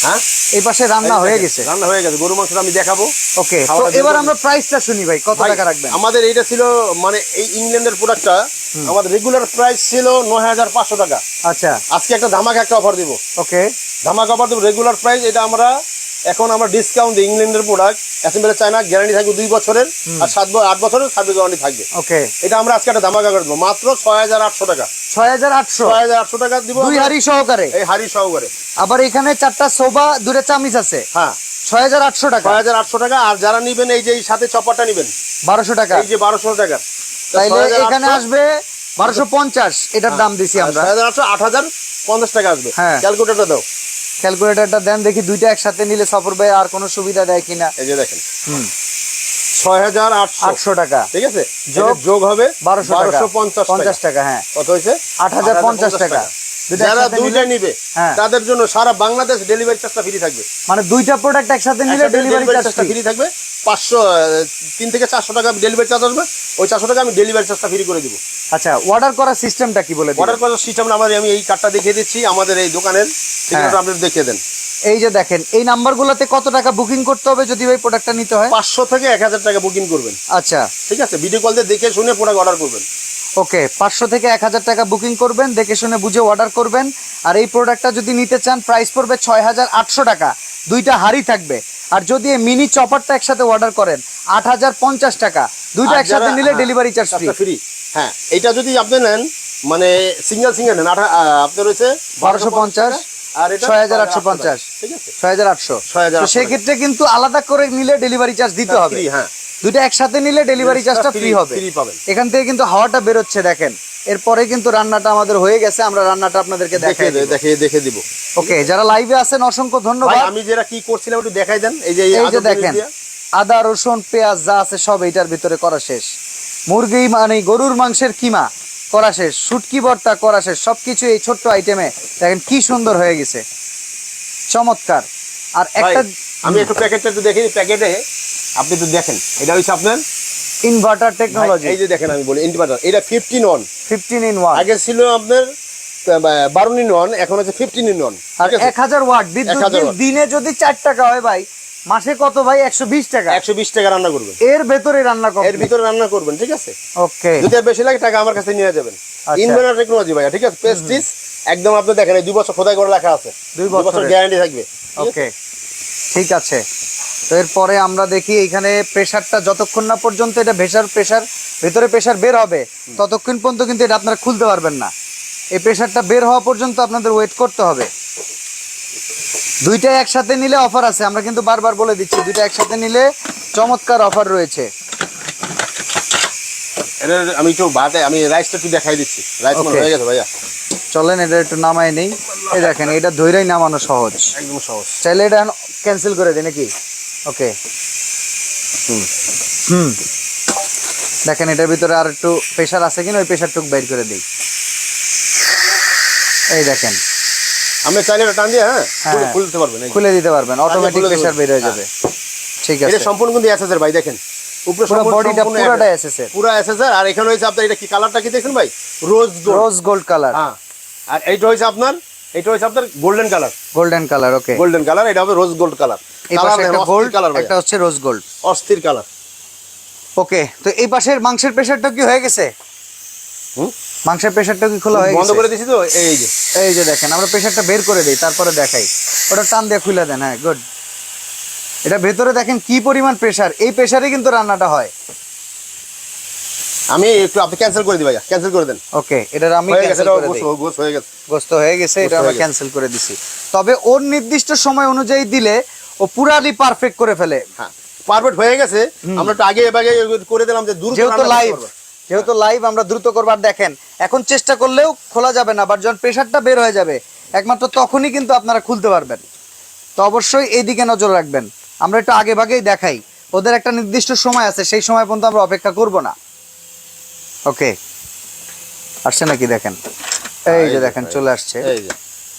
হ্যাঁ? এই পাশে রান্না হয়ে গেছে। রান্না হয়ে গেছে। গরু মাংসটা আমি দেখাবো। ওকে তো এবার। আমরা প্রাইসটা শুনি ভাই কত টাকা রাখবেন? আমাদের এইটা ছিল মানে এই ইংল্যান্ডের প্রোডাক্টটা আমাদের রেগুলার প্রাইস ছিল নয় হাজার পাঁচশো টাকা। আচ্ছা। আজকে একটা ধামাকা একটা অফার দিব। ওকে। ধামাকা অফার দেবো রেগুলার প্রাইস এটা আমরা এখন আমরা ডিসকাউন্ট দিই ইংল্যান্ডের প্রোডাক্ট অ্যাসেম্বলি চায়না গ্যারান্টি থাকবে দুই বছরের আর সাত আট বছরের সার্ভিস ওয়ারেন্টি থাকবে। ওকে এটা আমরা আজকে একটা ধামাকা করে দেবো। মাত্র ছয় হাজার আটশো টাকা। ছয় হাজার আটশো? ছয় হাজার আটশো টাকা দিব দুই হাড়ি সহকারে? এই হাড়ি সহকারে। আবার এখানে চারটা সোফা দুটো চামিচ আছে? হ্যাঁ। ছয় হাজার আটশো টাকা? ছয় হাজার আটশো টাকা আর যারা নিবেন এই যে এই সাথে চপারটা নিবেন। বারোশো টাকা? এই যে বারোশো টাকা। তাইলে এখানে আসবে বারোশো পঞ্চাশ এটার দাম দিছি আমরা। ছয় হাজার আটশো আট হাজার পঞ্চাশ টাকা আসবে। হ্যাঁ। ক্যালকুলেটারটা দাও। ক্যালকুলেটরটা দেন দেখি দুইটা একসাথে নিলে সফর ভাই আর কোনো সুবিধা দেয় কিনা। এই যে দেখেন। হুম। ছয় হাজার আটশো। আটশো টাকা। ঠিক আছে? যোগ যোগ যোগ হবে বারোশো বারোশো পঞ্চাশ পঞ্চাশ টাকা টাকা হ্যাঁ। কত হয়েছে? আট হাজার পঞ্চাশ টাকা। যারা দুইটা নিবে। তাদের জন্য সারা বাংলাদেশ ডেলিভারি চার্জটা ফ্রি থাকবে। মানে দুইটা প্রোডাক্ট একসাথে নিলে ডেলিভারি চার্জটা ফ্রি থাকবে। পাঁচশো তিন থেকে চারশো টাকা ডেলিভারি চার্জ আসবে। ওই চারশো টাকা আমি ডেলিভারি চার্জটা ফ্রি করে দিব। আচ্ছা অর্ডার করার সিস্টেমটা কি বলে? অর্ডার করার সিস্টেম আমাদের আমি এই কার্ডটা দেখিয়ে দিচ্ছি আমাদের এই দোকানের ঠিকানাটা হ্যাঁ। আপনি দেখিয়ে দেন। এই যে দেখেন এই নাম্বারগুলোতে কত টাকা বুকিং করতে হবে যদি ভাই প্রোডাক্টটা নিতে হয়? পাঁচশো থেকে এক হাজার টাকা বুকিং করবেন। আচ্ছা। ঠিক আছে ভিডিও কল দিয়ে দেখে শুনে প্রোডাক্ট অর্ডার করবেন। ওকে পাঁচশো থেকে এক হাজার টাকা বুকিং করবেন দেখে শুনে বুঝে অর্ডার করবেন। আর এই প্রোডাক্টটা যদি নিতে চান প্রাইস পড়বে ছয় হাজার আটশো টাকা। দুইটা হাড়ি থাকবে। আর যদি এই মিনি চপারটা একসাথে অর্ডার করেন আট হাজার পঞ্চাশ টাকা। দুইটা একসাথে নিলে ডেলিভারি চার্জ ফ্রি ফ্রি হ্যাঁ এটা যদি আপনি নেন মানে সিঙ্গেল সিঙ্গেল নেন আপনার রয়েছে 1250 আর এটা 6850 ঠিক আছে? ছয় হাজার আটশো 6800 তো সেক্ষেত্রে কিন্তু আলাদা করে নিলে ডেলিভারি চার্জ দিতে হবে। হ্যাঁ। দুইটা একসাথে নিলে ডেলিভারি চার্জটা ফ্রি হবে। ফ্রি পাবেন। এখান থেকে কিন্তু হাওয়াটা বেরোচ্ছে দেখেন। এরপরে কিন্তু রান্নাটা আমাদের হয়ে গেছে আমরা রান্নাটা আপনাদেরকে দেখে দিব। ওকে যারা লাইভে আছেন অসংখ্য ধন্যবাদ। আমি যেটা কি করছিলাম একটু দেখাই দেন এই যে এই যে দেখেন আদা রসুন পেঁয়াজ যা আছে সব এইটার ভিতরে করা শেষ। মুরগি মানে গরুর মাংসের কিমা করা শেষ শুটকি ভর্তা করা শেষ সবকিছু এই ছোট্ট আইটেমে দেখেন কি সুন্দর হয়ে গেছে। চমৎকার। আর একটা আমি একটু প্যাকেটটা একটু দেখি প্যাকেটে আপনি একটু দেখেন এটা হচ্ছে আপনার? ইনভার্টার টেকনোলজি এই যে দেখেন আমি বলি ইন্টিভার্টার এটা fifteen one fifteen in one আগে ছিল আপনার বারো ইন ওয়ান এখন হচ্ছে ফিফটিন ইন ওয়ান এক হাজার ওয়াট বিদ্যুৎ 1000 দিনে যদি চার টাকা হয় ভাই মাসে কত ভাই? একশো বিশ টাকা। একশো বিশ টাকা রান্না করবেন। এর ভেতরে রান্না এর কমপ্লিট ভিতরে রান্না করবেন ঠিক আছে? ওকে। যদি বেশি লাগে টাকা আমার কাছে নিয়ে যাবেন। আচ্ছা। ইনভার্টার টেকনোলজি ভাইয়া ঠিক আছে? পেস্টিস একদম আপনি দেখেন দুই বছর খোদাই করে লেখা আছে। দুই বছর গ্যারান্টি থাকবে। ওকে। ঠিক আছে। তো এরপরে আমরা দেখি এখানে প্রেসারটা যতক্ষণ না পর্যন্ত এটা ভেসার প্রেসার ভেতরে প্রেসার বের হবে ততক্ষণ পর্যন্ত কিন্তু এটা আপনারা খুলতে পারবেন না। এই প্রেসারটা বের হওয়া পর্যন্ত আপনাদের ওয়েট করতে হবে। দুইটা একসাথে নিলে অফার আছে। আমরা কিন্তু বারবার বলে দিচ্ছি দুইটা একসাথে নিলে চমৎকার অফার রয়েছে। এটা আমি একটু ভাতে আমি রাইসটা একটু দেখাই দিচ্ছি। রাইস মনে হয়ে গেছে ভাইয়া। চলেন এটা একটু নামাই নেই। এই দেখেন এটা ধৈরাই নামানো সহজ। একদম সহজ। চাইলে এটা ক্যান্সেল করে দিই নাকি? ওকে হুম। দেখেন এটার ভিতরে আর একটু প্রেশার আছে কিনা ওই প্রেশারটুক বাইর করে দিই। এই দেখেন। আপনি চাইলে এটা টান দিয়ে হ্যাঁ হ্যাঁ। খুলে- খুলতে পারবেন খুলে দিতে পারবেন অটোমেটিক। প্রেশার বের হয়ে হ্যাঁ। যাবে। ঠিক এটা আছে। সম্পূর্ণ কিন্তু এসএস এর ভাই দেখেন। উপরে পুরো বডিটা পুরোটা SS এসএস এর পুরো এসএস এর আর এখানে হয়েছে আপনার এটা কি কালারটা কি দেখছেন ভাই? Rose gold rose gold colour হ্যাঁ। আর এইটা হয়েছে আপনার এটা হয়েছে আপনার golden colour golden colour okay golden colour এটা হবে রোজ গোল্ড কালার এই পাশে একটা গোল্ড কালার ভাই। একটা হচ্ছে রোজ গোল্ড অস্থির কালার ওকে তো এই পাশের মাংসের প্রেশারটা কি হয়ে গেছে? হুম? মাংসের প্রেশারটা কি খোলা হয়ে বন্ধ করে দিছি তো এই যে। এই যে দেখেন আমরা প্রেশারটা বের করে দিই তারপরে দেখাই। ওটা টান দিয়ে খুলে দেন হ্যাঁ গুড এটা ভেতরে দেখেন কি পরিমাণ প্রেশার এই প্রেশারে কিন্তু রান্নাটা হয়। আমি একটু আপনি ক্যান্সেল করে দিই ভাইয়া ক্যান্সেল করে দেন। ওকে এটা আমি ক্যান্সেল করে দিই। গোস হয়ে গেছে। গোস্ত হয়ে গেছে এটা গোস্ত আমরা ক্যান্সেল করে দিছি। তবে ওর নির্দিষ্ট সময় অনুযায়ী দিলে ও পুরালি পারফেক্ট করে ফেলে। হ্যাঁ পারফেক্ট হয়ে গেছে। আমরা একটু আগে এবারে করে দিলাম যে দূর যেহেতু লাইভ যেহেতু লাইভ আমরা দ্রুত করবার দেখেন এখন চেষ্টা করলেও খোলা যাবে না বাট যখন প্রেশারটা বের হয়ে যাবে একমাত্র তখনই কিন্তু আপনারা খুলতে পারবেন। তো অবশ্যই এই দিকে নজর রাখবেন। আমরা একটু আগে ভাগেই দেখাই। ওদের একটা নির্দিষ্ট সময় আছে সেই সময় পর্যন্ত আমরা অপেক্ষা করব না। ওকে আসছে নাকি দেখেন? এই যে দেখেন চলে আসছে। এই যে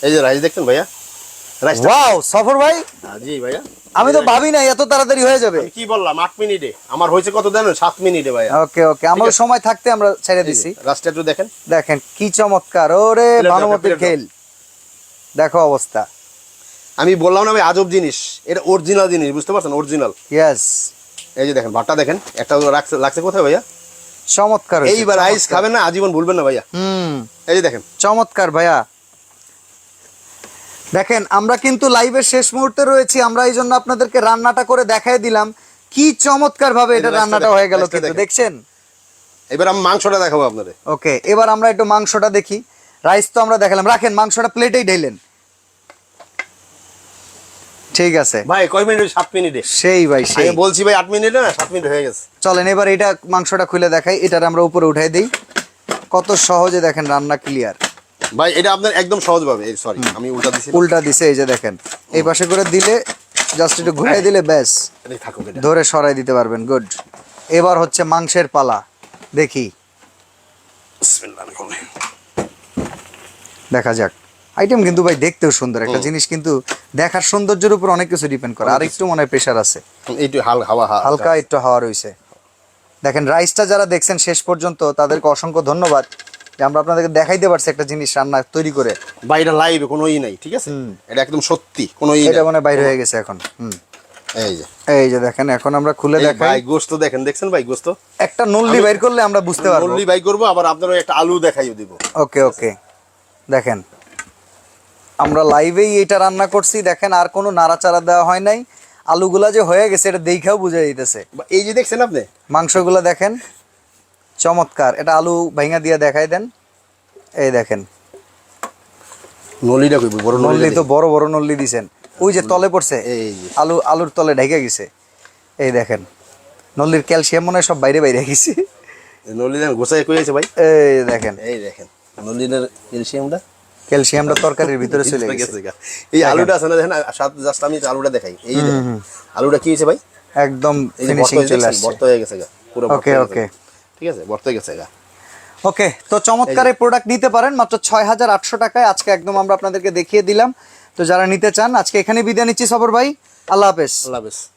এই যে রাইস দেখছেন ভাইয়া? ওয়াও সফর ভাই? জি ভাইয়া। আমি তো ভাবি না এত তাড়াতাড়ি হয়ে যাবে। কি বললাম আট মিনিটে। আমার হয়েছে কত জানেন সাত মিনিটে ভাইয়া। ওকে ওকে আমার সময় থাকতে আমরা ছেড়ে দিছি। রাস্তা একটু দেখেন। দেখেন কি চমৎকার। ওরে ভানুমতির খেল। দেখো অবস্থা। আমি বললাম না ভাই আজব জিনিস। এটা অরিজিনাল জিনিস বুঝতে পারছেন? অরিজিনাল ইয়েস এই যে দেখেন ভাতটা দেখেন। একটা রাখছে লাগছে কোথায় ভাইয়া? চমৎকার এইবার আইস খাবেন না আজীবন ভুলবেন না ভাইয়া। হুম। এই যে দেখেন। চমৎকার ভাইয়া। দেখেন আমরা কিন্তু লাইভের শেষ মুহূর্তে রয়েছি আমরা এই জন্য আপনাদেরকে রান্নাটা করে দেখাই দিলাম। কি চমৎকার ভাবে এটা রান্নাটা হয়ে গেল কিন্তু দেখছেন? এবার আমি মাংসটা দেখাবো আপনাদের। ওকে এবার আমরা একটু মাংসটা দেখি। রাইস তো আমরা দেখালাম। রাখেন মাংসটা প্লেটেই ঢেলেন ঠিক আছে। ভাই কয় মিনিট সাত মিনিটে। সেই ভাই সেই। বলছি ভাই আট মিনিটে না? সাত মিনিট হয়ে গেছে। চলেন এবার এটা মাংসটা খুলে দেখাই। এটার আমরা উপরে উঠাই দিই। কত সহজে দেখেন রান্না ক্লিয়ার ভাই এটা আপনার একদম সহজ ভাবে সরি আমি উল্টা দিছি উল্টা দিছে এই যে দেখেন। এই পাশে করে দিলে জাস্ট একটু ঘুরাই দিলে ব্যাস। ধরে সরাই দিতে পারবেন গুড এবার হচ্ছে মাংসের পালা দেখি। দেখা যাক। আইটেম কিন্তু ভাই দেখতেও সুন্দর একটা জিনিস কিন্তু দেখার সৌন্দর্যের উপর অনেক কিছু ডিপেন্ড করে আর একটু মনে হয় প্রেশার আছে। এইটু হাল হাওয়া হালকা একটু হাওয়া রয়েছে। দেখেন রাইসটা যারা দেখছেন শেষ পর্যন্ত তাদেরকে অসংখ্য ধন্যবাদ। যে আমরা আপনাদেরকে দেখাইতে পারছি একটা জিনিস রান্না তৈরি করে। বাইরে লাইভে কোনো ই নাই ঠিক আছে? এটা একদম সত্যি কোনো ই এটা মানে বাইরে হয়ে গেছে এখন হুম। এই যে। এই যে দেখেন এখন আমরা খুলে দেখাই। ভাই গোস্ত দেখেন দেখছেন ভাই গোস্ত? একটা নল্লি বাইর করলে আমরা বুঝতে পারব। নল্লি ভাই করব আবার আপনার একটা আলু দেখাইও দিব। ওকে ওকে। দেখেন আমরা লাইভেই এটা রান্না করছি দেখেন আর কোনো নাড়াচাড়া দেওয়া হয় নাই। আলুগুলা যে হয়ে গেছে এটা দেখাও বুঝা দিতেছে। এই যে দেখছেন আপনি? মাংসগুলো দেখেন। চমৎকার। এটা আলু ভাঙা দিয়ে দেখাই দেন। এই দেখেন। নলিটা কইব বড় নলি তো বড় বড় নল্লি দিছেন। ওই যে তলে পড়ছে এই। আলু আলুর তলে ঢেকে গেছে। এই দেখেন। নল্লির ক্যালসিয়াম মনে সব বাইরে বাইরে গেছে। নলি দেন গোসাই কই আছে ভাই? এই দেখেন। এই দেখেন নলিনের ক্যালসিয়ামটা। ক্যালসিয়ামটা তরকারির ভিতরে চলে গেছে। এই আলুটা আছে না দেখেন সাথে জাস্ট আমি আলুটা দেখাই। এই আলুটা কি হয়েছে ভাই? একদম ফিনিশিং চলে আসছে। বর্ত হয়ে গেছে গা পুরো ওকে ওকে। ঠিক আছে? বর্তে গেছে এটা ওকে তো চমৎকার এই প্রোডাক্ট নিতে পারেন মাত্র ছয় হাজার আটশো টাকায় আজকে একদম আমরা আপনাদেরকে দেখিয়ে দিলাম। তো যারা নিতে চান আজকে এখানে বিদায় নিচ্ছি সবর ভাই। আল্লাহ হাফেজ। আল্লাহ হাফেজ।